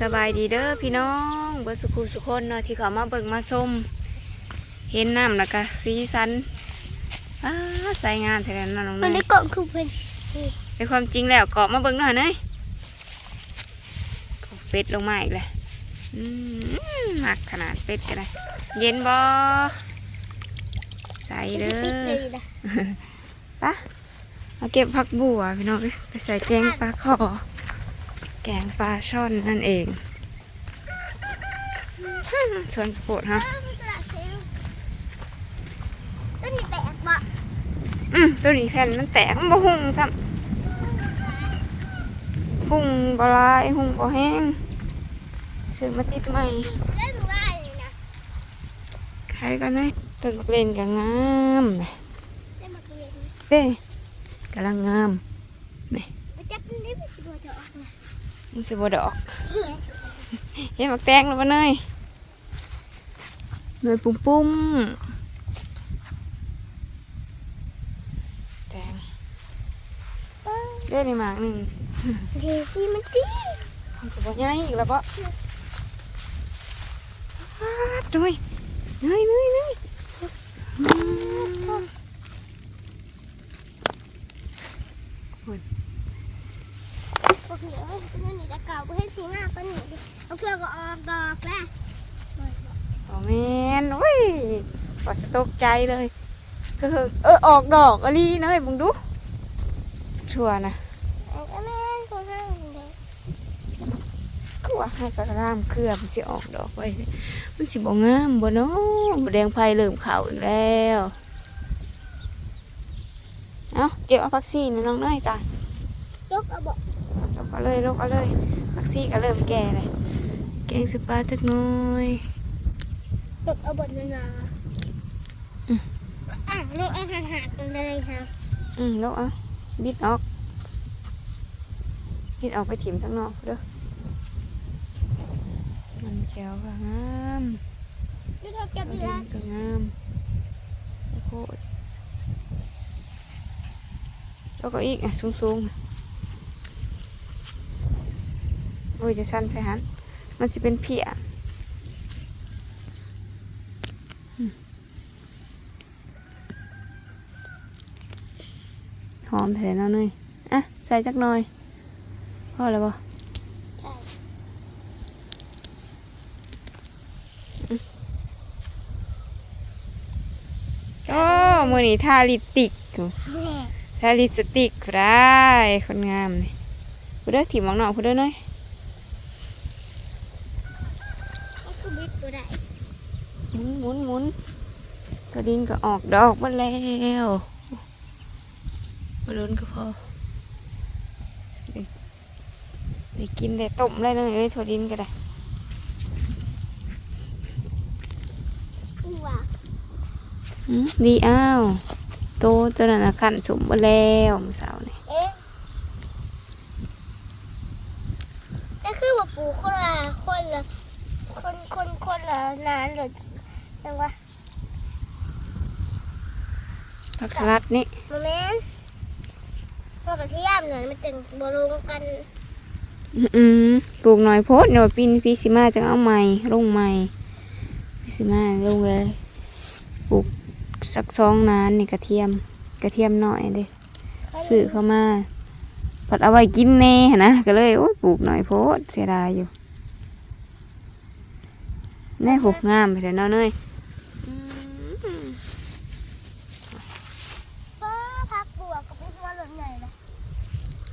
สบายดีเด้อพี่น้องเบิดสุขุสุคนเนาะที่เขามาเบิ่งมาชมเห็นน้ำแล้วก็สีสันอ้าใส่งานแท้ๆเนาะน้องมันเนได้ยเกาะคือเพื่อนในความจริงแล้วเกาะมาเบิ่งหน่อยเนยเป็ดลงมาอีกเลยอืมหนักขนาดเป็ดก็ได้เย็นบ่ใส่เด้ติดเลอยนะปะมาเก็บผักบัวพี่น้องเอ้ยไปใส่แกงปลาขอ แกงปลาช่อนนั่นเองชวนโปรดฮะต้นนี้แตกบ่อืมตัวนี้แผ่นมันแตกมันบ่หุ่งซ้ำหุ่งบ่ลายหุ่งบ่แห้งซื้อมาติดใหม่เล่นว่าเลยนะใครกันเลยต้นบักเลนก็งามเลยเล่นมาเรียนเด้กำลังงามไปจับมันได้ไม่สิบจะออกนะ มันสิบ่ดอกเห็นบักแตงแล้วบ่เนยเนยปุ้มปุ้มแตงเด้นี่หมากหนึ่งเดี๋ยวสิมันตีมันสิบ่ใหญ่อีกแล้วบ่ฟาดด้วยเนยเนยเนย อืมโอเคเอ้ยต้นนี้ตะเก่าเพื่อนสีหน้าต้นนี้ดิเอาเชือกก็ออกดอกแล้วโอ้แม่นโอ้ยปอดตกใจเลยก็คือเออออกดอกอะลีเนยมึงดูชัวนะไอ้แม่คนข้างเด็กก็ว่าให้กระรามเครือมันสิออกดอกไว้มันสิบ่งามบ่เนาะบ่แดงไฟเริ่มเขาอีกแล้วเอาเก็บเอาพักซี่นี่น้องเนยจ้ะยกเอาบอก เอาเลยลกเอาเลยพักซี่ก็เริ่มแก่เลยแกงสปลาจักหน้อยยกเอาบทนานาอะลูกเอาหันหันเลยค่ะอืมลกเอาบิดออกบิดออกไปถิ่มทั้งนอกเด้อมันแก้วก็งามยูทูบเก็บกดีระละดิ่งก็งามโอ้โหแล้วก็อีกอะสูงๆอะ โอ้ยจะสั้นใส่หันมันจะเป็นเพียอืมหอมแท้เนาะเนยอะใส่จักหน่อยพอแล้วบ่ใช่โอ้มือนี้ทาลิปสติกอยู่แม่ทาลิปสติกก็ได้คนงามนี่พูดเด้อถิ่มหมองหนอกพูดเด้อหน่อย ก็คือบิดก็ได้ ห มุนหมุนหมุนกระดินก็ออกดอกหมาแล้วบอลนก็พอสิได้กินได้ต้มเลยเนยเอ้ยถั่วดินก็ได้อู้ว่าอืมดีอ้าวโตจนนั้นนะขันสมบูแล้วมื้อเสาวนี่เอ๊ะก็คือว่าปูคนละคนละคนคนคนละนานเลย จังวะผักสลัดนี่โมเมนต์พวกกระเทียมเนี่ยมันจึงบรวมกัน อืมปลูกหน่อยโพดเดี๋ยวปีนพี่สิมาจะเอาใหม่ลงใหม่พี่สิมาลงเลยปลูกสักสองนานนี่กระเทียม กระเทียมหน่อยเด้ซื้อเข้ามาผัดเอาไว้กินแน่หั้นนะก็เลยโอ้ยปลูกหน่อยโพดเสียดายอยู่แน่หกงามไปแต่นอนเนย ป้าพักบัวกับเป็นหัวหล่นใหญ่เลย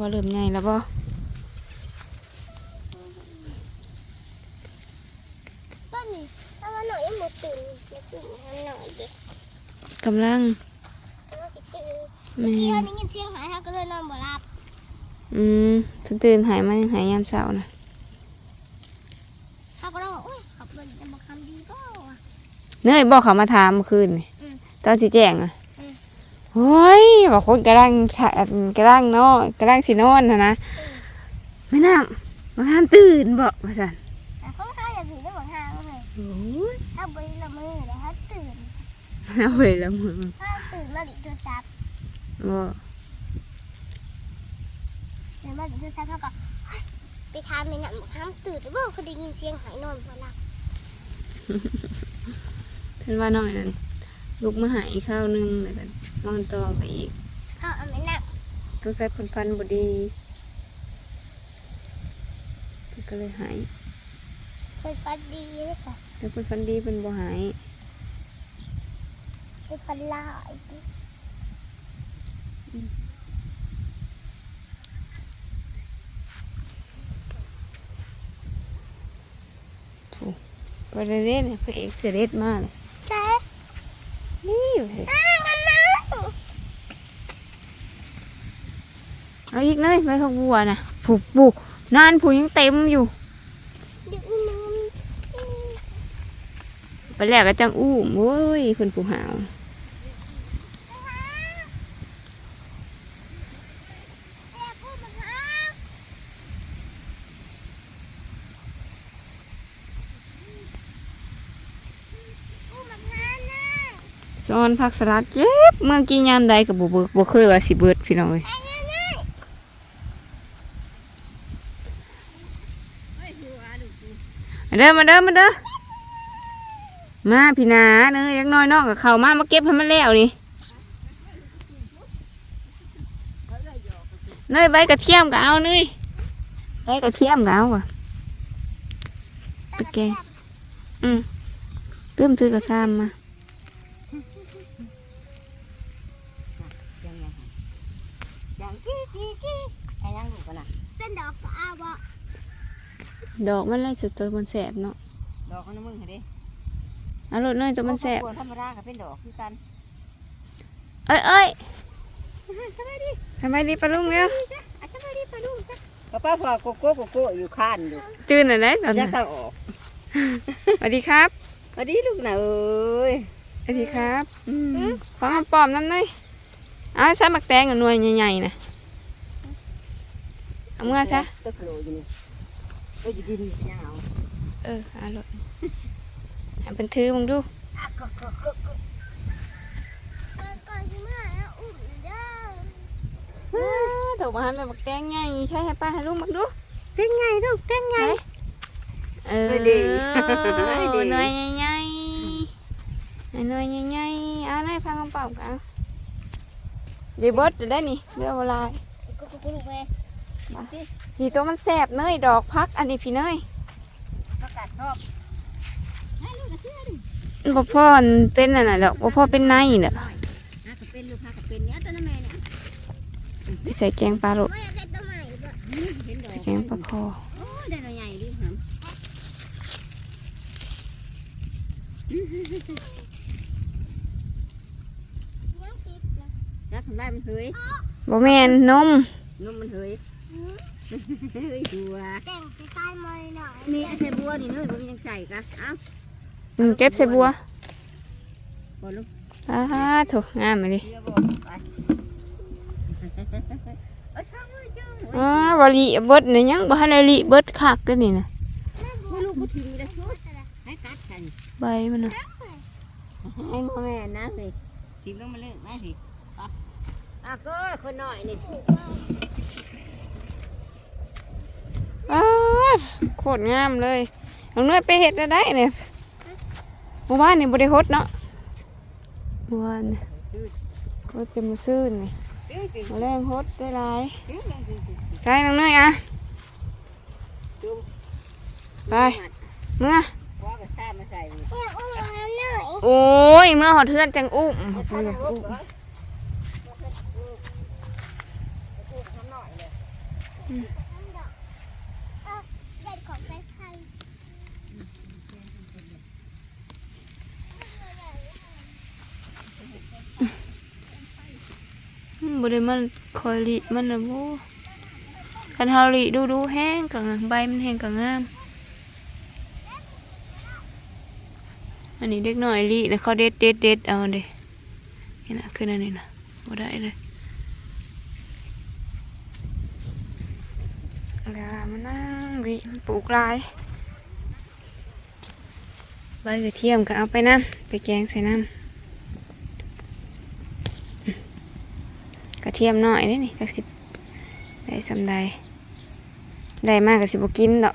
ว่าเริ่มใหญ่แล้วบ่ต้นนี้ถ้าว่าหน่อยยังหมดตื่นหมดตื่นทำหน่อยเด็กกำลังมันสิตื่นแม่พี่เขาได้ยินเสียงหายเขาก็เลยนอนบ่หลับอืมตื่นตื่นหายมายังหายยามเช้านะเขาก็เลยบอกโอ้ยขับรถจะบอกคำดีเปล่าวะเนยบอกเขามาถามเมื่อคืนนี่อืมตอนสิแจ้งอะ อืมโอ้ยบอกคนกำลังถ่ายกำลังนอนกำลังสินอนนะนะไม่น่ามาห้ามตื่นบอกว่าสันแต่เขาเขาอยากตื่นได้บอกห้าเลยโอ้ยถ้าบริละมือเลยเขาตื่นเอาไปแล้วมึงถ้าตื่นมาดิโทรศัพท์บ่ตื่นมาดิโทรศัพท์เขาก็เฮ้ยปิทานไม่หนักห้ามตื่นหรือเปล่าเขาได้ยินเสียงหายนอนพอหลับเพิ่นว่าน้อยนั่น ลุกมาหายข้าวหนึงแล้วก็นอนต่อไปอีกเขาเอาไม่หนักต้องใส่ผลฟันบดีเพิ่นก็เลยหายเป็นฟันดีเลยค่ะแต่ผลฟันดีเป็นบ่หายเป็นฟันลายพอได้เล่นเนี่ยพระเอกเสด็จมากเลยใช่นี่อยู่ เถอะอ้าวมันนะเอาอีกเลยใบผักบัวนะผูกผูกนานผูกยังเต็มอยู่เดี๋ยวมันไปแรกก็จังอู้มโว้ยเพิ่นผูกหาว แอบพูดมันฮะพูดมันฮะนะ ซอนผักสลัดเจ็บเมื่อกี้ยามใดกับบ่เบิกบ่เคยว่าสิเบิดพี่น้องเอ้ยเงี้ยนี่มาเด้อมาเด้อมาเด้อมาพี่นาเนยเล็กน้อยน้องกับเขามามาเก็บให้มันแล้วนี่เนยใบกระเทียมก็เอาเนยใบกระเทียมก็เอาว่ะตะแกงอืมเติมถือกระซามมา งกี้กี้กี้ไอ้ยังลูกกันนะเป็นดอกกระบอกดอกมันไล่สุดตัวมันแสบเนาะดอกมันมึงเห็นดิอารถเนยตัวมันแสบธรรมดากับเป็นดอกคือกันเอ้ยเอ้ยสบายดีทำไมดีปะลุงเร็วอะสบายดีปะลุงจ้ะป้าป้าพอโกโก้โกโก้อยู่ข้านอยู่ตื่นอยได้ตอนนี้นเข้าออกสวัสดีครับพอดีลูกหนะเอ้ยสวัสดีครับฟังคำปลอมน้ำหน่อย เอาใส่หมักแตงกับหน่วยใหญ่ๆนะเอาเมื่อซะตะโกรอยู่นี่เอ้ยอยู่ดินยังเอาเอเอารถให้เป็นถือมึงดูอะก็ก็ก็ก็ก่อนก่อนที่มาแล้วอุ้มเด้ออ้าถูกมาหันเลยหมักแตงใหญ่ใช่ให้ป้าให้ลูกมักดูเป็นไงลูกเป็นไงเออเออดีดีหน่วยใหญ่ๆหน่วยใหญ่ๆเอาหน่อยฟังคำปลอมกัน เดี๋ยวเบิดเดี๋ยวได้นี่เดี๋ยวเวลาก็ก็ก็ลูกแม่สีตัวมันแสบเนยดอกพักอันนี้พี่เนยประกาศชอบให้ลูกกระเชื่อดิมันบ่พ่อมันเป็นอันน่ะดอกบ่พ่อเป็นในน่ะอะก็เป็นลูกพาก็เป็นเนี้ยตัวนั้นแม่เนี่ยไปใส่แกงปลาโลดไม่อยากได้ตัวใหม่บ่อืมเห็นดอกใส่แกงปลาคอ โอ้ได้ตัวใหญ่ดิครับ ยังติด นะแล้วทำไรมันเฮ้ยบ่แม่นนมนมมันเฮ้ยเฮ้ยบัวแต่งสไตล์ใหม่หน่อยมีไอ้ใส่บัวนี่เนยบัวยังใส่กะเอ้าอืมเก็บใส่บัวบอลูกอ้าถูกงามเลยเรือบอกไปเอาช่างเลยจ้าอ๋อบ่ลิเบิดนี่ยังบ่ทันได้ลิเบิดคักเด้อนี่น่ะไม่ลูกกูทิ้งเลยชุดให้กัดฉันใบมันน่ะให้พ่อแม่นะเลยทิ้งลงมาเลยนะสิ อะก็คนหน่อยนี่อ้าโคตรงามเลยน้องน้อยไปเฮ็ดได้เนี่ยเมื่อวานนี่บ่ได้ฮดเนาะเมื่อวานนี่ฮดจะมาซื้อนี่มาแรงฮดได้หลายใช่น้องน้อยอะไปเมื่อว่าก็ทราบมาใส่อยากอุ้มแล้วหน่อยโอ้ยเมื่อหอดเทือนจังอุ้ม ท่านอุ้ลูกมเหรอเออเด็ดของไปพันบ่ได้มันคอยลิมันนะบ่คันเฮาลิดูดูแห้งกัใบมันแห้งกังาม อันนี้เด็กหน้อยลิแล้วเขาเด็ดเด็ดเด็ดเอาเด้นี่นะขึ้นอันนี้นะบ่ได้เลย แล้วมานั่งลิปลูกลายใบกระเทียมก็เอาไปน้ำไปแกงใส่น้ำกระเทียมหน่อยได้นี่จักสิบได้สำใดได้มากก็สิบกินดอก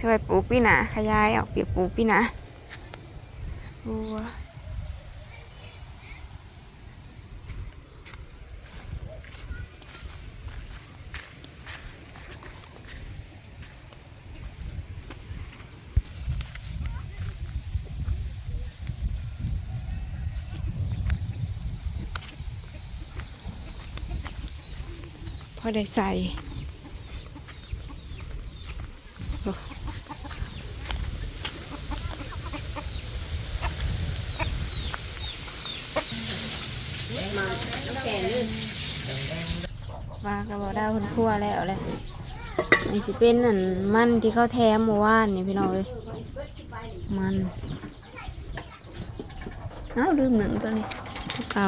ช่วยปลูกพี่หนาขยายออกเปียกปลูกพี่หนาบัว พอได้ใส่โอ้มากระบอกดาวคนทั่วแล้วเลยนี่สิเป็นอันมันที่เขาแถมเมื่อวานนี่พี่น้องเอ้ยมันเอ้าลืมหนึ่งตัวนี้เอา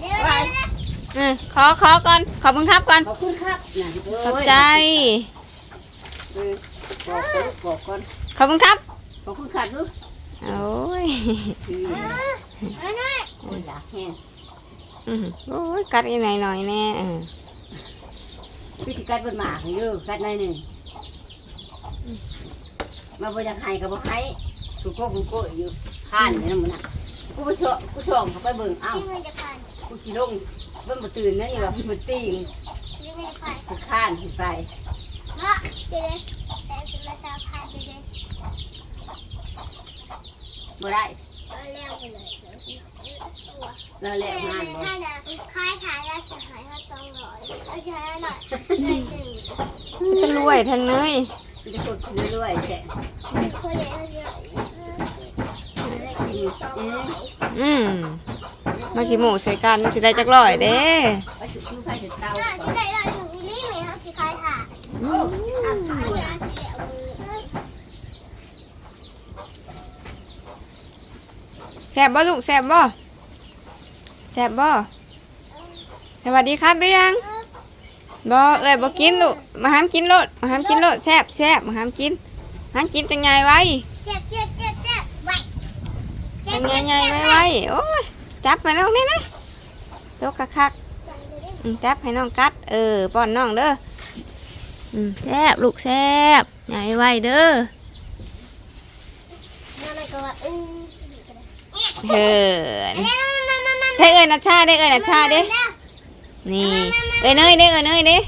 เดี๋ยวนะ อืมขอขอก่อน ขอบคุณครับก่อน ขอบคุณครับน่ะขอบใจ เออบอกก่อนบอกก่อนขอบคุณครับ ขอบคุณครับลูกโอ้ยอืมเอาหน่อยโอ้ยอยากแห้งอื้อหือโอ้ยกัดอีกหน่อยหน่อยแน่เออพิธีการบนหมากให้เด้อกัดหน่อยหนึ่งมาบ่อยากให้ก็บ่ให้กูโก้กูโก้อยู่ข้านนี่นมันน่ะกูไปชอกูช่องเขาไปเบิ่งอ้าวที่เงินจะผ่านกูสิลง เบิ่งบ่ตื่นนะนี่ว่ามันตีงที่เงินจะผ่านกูข้านขึ้นไปเนาะเดี๋ยวเลยแต่จะมาจะผ่าเดี๋ยวบ่ได้เอาแล้วไปเลยเดี๋ยวสิตัว แล้วแหละงานบ่ถ้าจะค่ายถ่ายแล้วจะหายห้าสองร้อยเอาใช้หน่อยหน่อยหนึ่งจะรวยทันเลยมันจะกดขึ้นเรื่อยๆแค่คนเดียวเดียวได้กินเอ๊ะอืม มาขี้หมูใส่กันสิได้จักร้อยเด้ไปจุดยูไฟจุดเตาน่าจะได้ร้อยหนึ่งอีลี่ไหมครับสิค่ายถ่ายเอาอย่าสิเดี๋ยวมือแซ่บบ่ลูกแซ่บบ่แซ่บบ่สวัสดีครับเบี้ยงบ่เอ้ยบ่กินลูกมาหามกินโลดมาหามกินโลดแซ่บแซ่บมาหามกินหามกินจังไงไว้เจ็บเจ็บเจ็บเจ็บไว้เจ็จับงไงเจ็บไงเจ็บไว้ไว้ไว้โอ้ย จับไปน้องนี่นะตกกะคักอืมจับให้น้องกัด เออป้อนน้องเด้ออืมแซ่บลูกแซ่บใหญ่ไว้เด้อนั่นเลยก็ว่าอืมเหินแล้วมามามาได้เอ้ยนัชชาได้เอ้ยนัชชาเด้นี่เอ้ยเนยเด้เอ้ยเนยเด้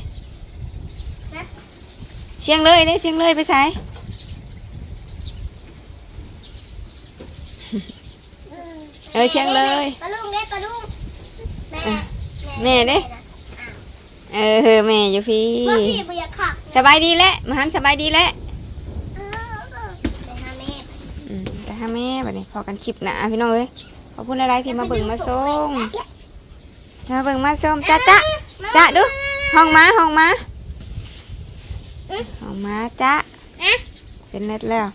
เชียงเลยเด้เชียงเลยไปใส่ เออเชียงเลยปลาลุงเด้ปลาลุงแม่แม่เด้เออแม่อยู่พี่พ่อพี่บ่อยากขับสบายดีแล้วมาหันสบายดีแล้วไปหาแม่อืมไปหาแม่บัดนี้พอกันคลิปหนาพี่น้องเอ้ยขอบคุณหลายๆที่มาเบิ่งมาส่งมาเบิ่งมาส่งจ้าจ้าจ้าดูห้องม้าห้องม้าห้องม้าจ้าเป็นเน็ตแล้ว